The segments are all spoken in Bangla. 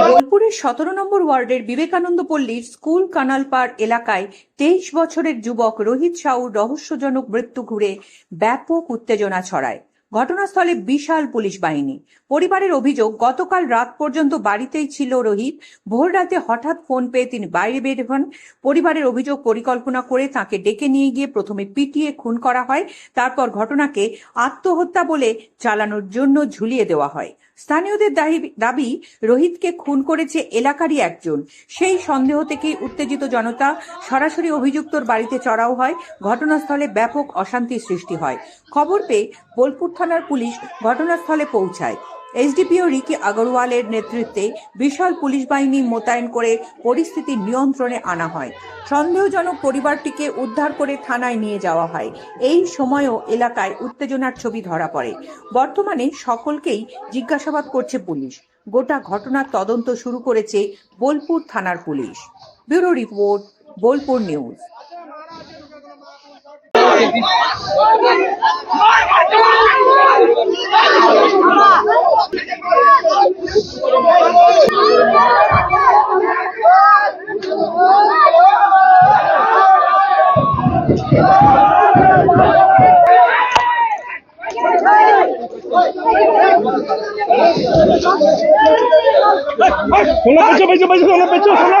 বোলপুরের সতেরো নম্বর ওয়ার্ডের বিবেকানন্দ পল্লীর স্কুল কানালপাড় এলাকায় তেইশ বছরের যুবক রোহিত সাউর রহস্যজনক মৃত্যু ঘুরে ব্যাপক উত্তেজনা ছড়ায়। ঘটনাস্থলে বিশাল পুলিশ বাহিনী। পরিবারের অভিযোগ, গতকাল রাত পর্যন্ত বাড়িতেই ছিল রোহিত। ভোর রাতে হঠাৎ ফোন পেয়ে তিনি বাইরে বের হন। পরিবারের অভিযোগ, পরিকল্পনা করে তাকে ডেকে নিয়ে গিয়ে প্রথমে পিটিয়ে খুন করা হয়। তারপর ঘটনাকে আত্মহত্যা বলে চালানোর জন্য ঝুলিয়ে দেওয়া হয়। স্থানীয়দের দাবি, রোহিতকে খুন করেছে এলাকারই একজন। সেই সন্দেহ থেকেই উত্তেজিত জনতা সরাসরি অভিযুক্তর বাড়িতে চড়াও হয়। ঘটনাস্থলে ব্যাপক অশান্তির সৃষ্টি হয়। খবর পেয়ে বোলপুর থানার পুলিশ ঘটনাস্থলে পৌঁছায়। এসডিপিও রিকি আগরওয়ালের নেতৃত্বে বিশাল পুলিশ বাহিনী মোতায়েন করে পরিস্থিতি নিয়ন্ত্রণে আনা হয়। সন্দেহজনক পরিবারটিকে উদ্ধার করে থানায় নিয়ে যাওয়া হয়। এই সময়ও এলাকায় উত্তেজনার ছবি ধরা পড়ে। বর্তমানে সকলকেই জিজ্ঞাসাবাদ করছে পুলিশ। গোটা ঘটনার তদন্ত শুরু করেছে বোলপুর থানার police. Bureau report, Bolpur news. সোনা পেছো পেছো পেছো সোনা পেছো সোনা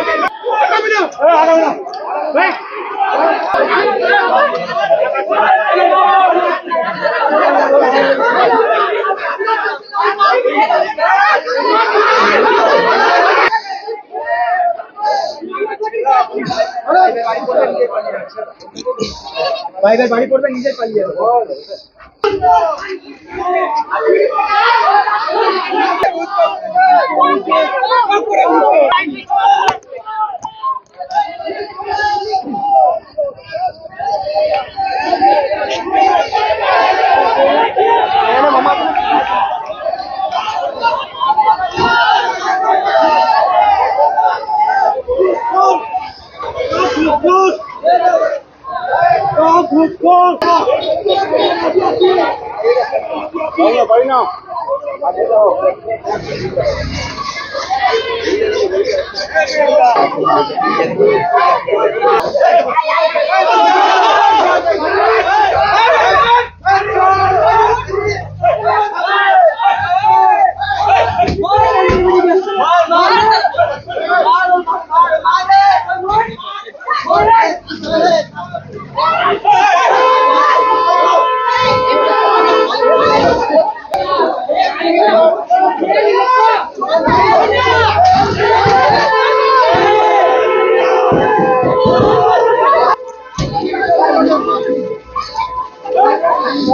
আছে মারা আছে ঢুকে পালিয়ে মারা তোমার সব ঠিক আছে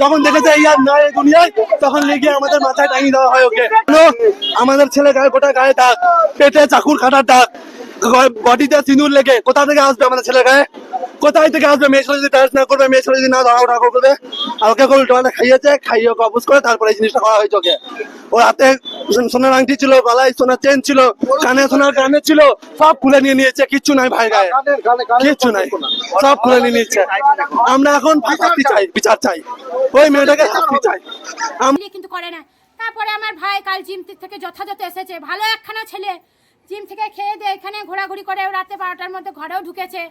যখন দেখেছে এই নয় দুনিয়ায় তখন লেগে আমাদের মাথায় টাঙিয়ে দেওয়া হয় ওকে। আমাদের ছেলে গায়ে গোটা গায়ে দাগ, পেটে চাকুর কাটার দাগ বডিতে সিঁদুর লেগে কোথা থেকে আসবে আমাদের ছেলে গায়ে? কোথায় থেকে আসবে? মেয়ে ছেলে যদি ডান্স না করবে মেয়ে ছেলে যদি না দাঁড়াও ঠাকুর করবে আর ওকে করে উল্টো খাইয়েছে খাইয়ে ওকে অবুজ করে তারপরে এই জিনিসটা করা হয়েছে ওকে। ওর হাতে সোনার আংটি ছিল গলায় সোনার চেন ছিল কানে সোনার কানে ছিল সব খুলে নিয়ে নিয়েছে কিচ্ছু নাই ভাই গায়ে। কিচ্ছু নাই। সব খুলে নিয়ে নিয়েছে। আমরা এখন শাস্তি চাই বিচার চাই। ওই মেয়েটাকে শাস্তি চাই। আম- কিন্তু করে না। তারপরে আমার ভাই কাল জিম থেকে যথাযথ এসেছে। ভালো একখানা ছেলে। জিম থেকে খেয়ে দিয়ে এখানে ঘোরাঘুরি করে রাতে বারোটার মধ্যে ঘরেও ঢুকেছে।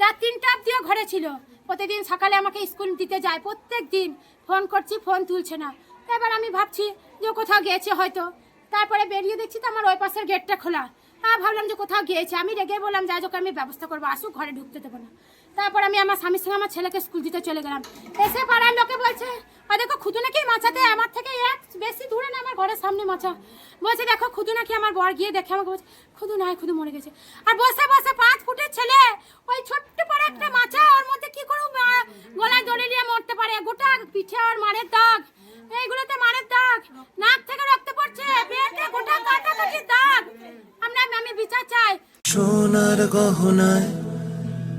রাত তিনটা অব্দিও ঘরে ছিল। প্রতিদিন সকালে আমাকে স্কুল দিতে যায় প্রত্যেক দিন ফোন করছি ফোন তুলছে না। এবার আমি ভাবছি যে কোথাও গিয়েছে হয়তো। তারপরে বেরিয়ে দেখছি তো আমার ওই পাশের গেটটা খোলা। হ্যাঁ ভাবলাম যে কোথাও গিয়েছে। আমি রেগে বললাম, যাই ওকে আমি ব্যবস্থা করব। আসুক, ঘরে ঢুকতে দেবো না। তারপর আমি আমার স্বামীর সঙ্গে আমার ছেলেকে স্কুল দিতে চলে গেলাম। এসে পাড়ার লোকে বলছে "ওই দেখো খুদু নাকি মাচাতে আমার থেকে এক বেশি দূরে না, আমার ঘরের সামনে মাচা বলছে, দেখো খুদু নাকি আমার বর গিয়ে দেখে আমাকে বলছে, খুদু নাই, খুদু মরে গেছে। আর বসে বসে পাঁচ ফুটের ছেলে, ওই ছোট্ট বড় একটা মাচা ওর মধ্যে কি করে গলায় দড়ি নিয়ে মরতে পারে? গোটা পিঠে আর মারের দাগ, এইগুলোতে মারের দাগ, নাক থেকে রক্ত পড়ছে, পেটে গোটা কাটা কাটাকাটির দাগ। আমরা আমি বিচার চাই। সোনার গহনায়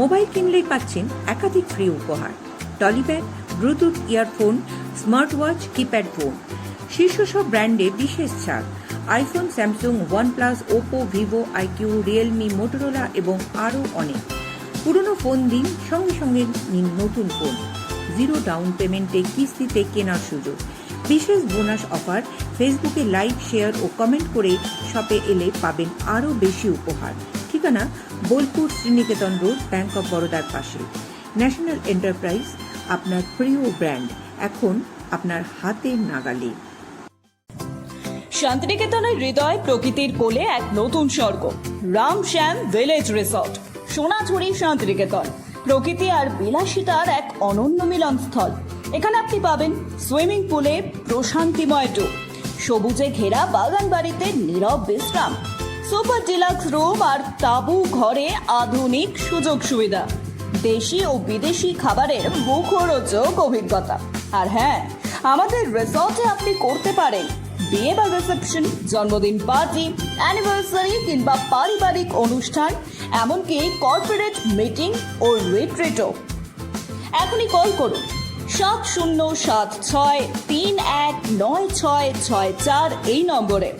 মোবাইল কিনলেই পাচ্ছেন একাধিক ফ্রি উপহার। Trolley bag, Bluetooth earphone smart watch keypad phone. শীর্ষ সব ব্র্যান্ডে বিশেষ ছাড়। IPhone, Samsung, OnePlus, Oppo, Vivo, iQOO, Realme, Motorola এবং আরও অনেক। পুরনো ফোন দিন, সঙ্গে সঙ্গে নিন নতুন ফোন। জিরো ডাউন পেমেন্টে কিস্তিতে কেনার সুযোগ। বিশেষ বোনাস অফার, ফেসবুকে লাইক, শেয়ার ও কমেন্ট করে শপে এলে পাবেন আরও বেশি উপহার। ঠিকানা Bolpur Sriniketan road bank of বরোদার পাশে। ন্যাশনাল এন্টারপ্রাইজ আপনার প্রিয় ব্র্যান্ড এখন আপনার হাতের নাগালে। শান্তিনিকেতনের হৃদয় প্রকৃতির কোলে এক নতুন স্বর্গ রাম শ্যাম ভিলেজ রিসর্ট, সোনাঝুরি শান্তিনিকেতন। প্রকৃতি আর বিলাসিতার এক অনন্য মিলন স্থল এখানে আপনি পাবেন সুইমিং পুলে প্রশান্তিময় ডুব সবুজে ঘেরা বাগান বাড়িতে নীরব বিশ্রাম সুপার ডিলাক্স রুম আর তাবু ঘরে আধুনিক সুযোগ সুবিধা। দেশি ও বিদেশি খাবারের মুখরোচক অভিজ্ঞতা। আর হ্যাঁ আমাদের রিসর্টে আপনি করতে পারেন। বিয়ে বা রিসেপশন, জন্মদিন পার্টি, অ্যানিভার্সারি কিংবা পারিবারিক অনুষ্ঠান, এমনকি কর্পোরেট মিটিং ও রিট্রিটও। এখনই কল করুন, সাত শূন্য সাত ছয় তিন এক নয় ছয় ছয় চার এই নম্বরে।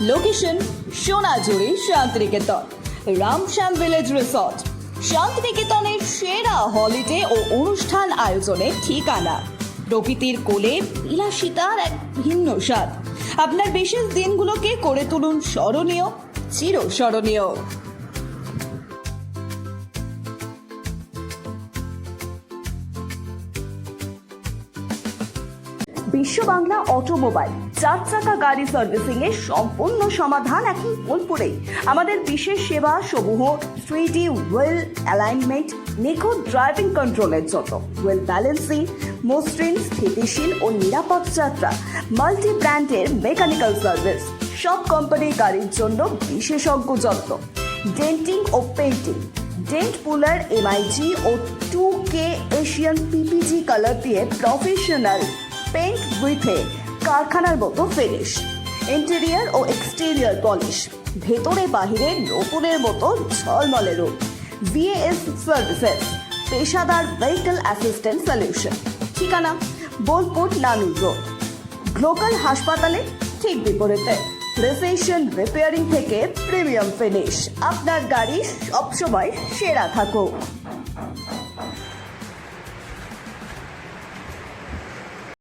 Location Sonajhuri Santiniketan Ramshyam village resort শান্তিনিকেতনের সেরা হলিডে ও অনুষ্ঠান আয়োজনের ঠিকানা। প্রকৃতির কোলে বিলাসিতার এক ভিন্ন স্বাদ। আপনার বিশেষ দিনগুলোকে করে তুলুন স্মরণীয়, চিরস্মরণীয়। বিশ্ব বাংলা অটোমোবাইল, চার চাকা গাড়ি সার্ভিসিং এর সম্পূর্ণ সমাধান এখন বোলপুরেই আমাদের বিশেষ সেবা সমূহ থ্রি ডি ওয়েল অ্যালাইনমেন্ট নিখুঁত ড্রাইভিং কন্ট্রোলের জন্য। ওয়েল ব্যালেন্সিং মসৃণ, স্থিতিশীল ও নিরাপদ যাত্রা মাল্টি ব্র্যান্ডের মেকানিক্যাল সার্ভিস সব কোম্পানির গাড়ির জন্য বিশেষজ্ঞ যত্ন। ডেন্টিং ও পেন্টিং ডেন্ট পুলার এমআইজি ও two K Asian PPG colour দিয়ে প্রফেশনাল পেন্ট উইথে কারখানার মতো ফিনিশ ইন্টেরিয়ার ও এক্সটেরিয়ার পলিশ ভেতরে বাহিরে নতুনের মতো ঝলমলে রূপ ভিএএস সার্ভিসেস পেশাদার ভেহিকল অ্যাসিস্ট্যান্ট সলিউশন ঠিকানা বোলপুর নানুর রোড গ্লোকাল হাসপাতালে ঠিক বিপরীতে রিসেশন রিপেয়ারিং থেকে প্রিমিয়াম ফিনিশ আপনার গাড়ি সবসময় সেরা থাকুক।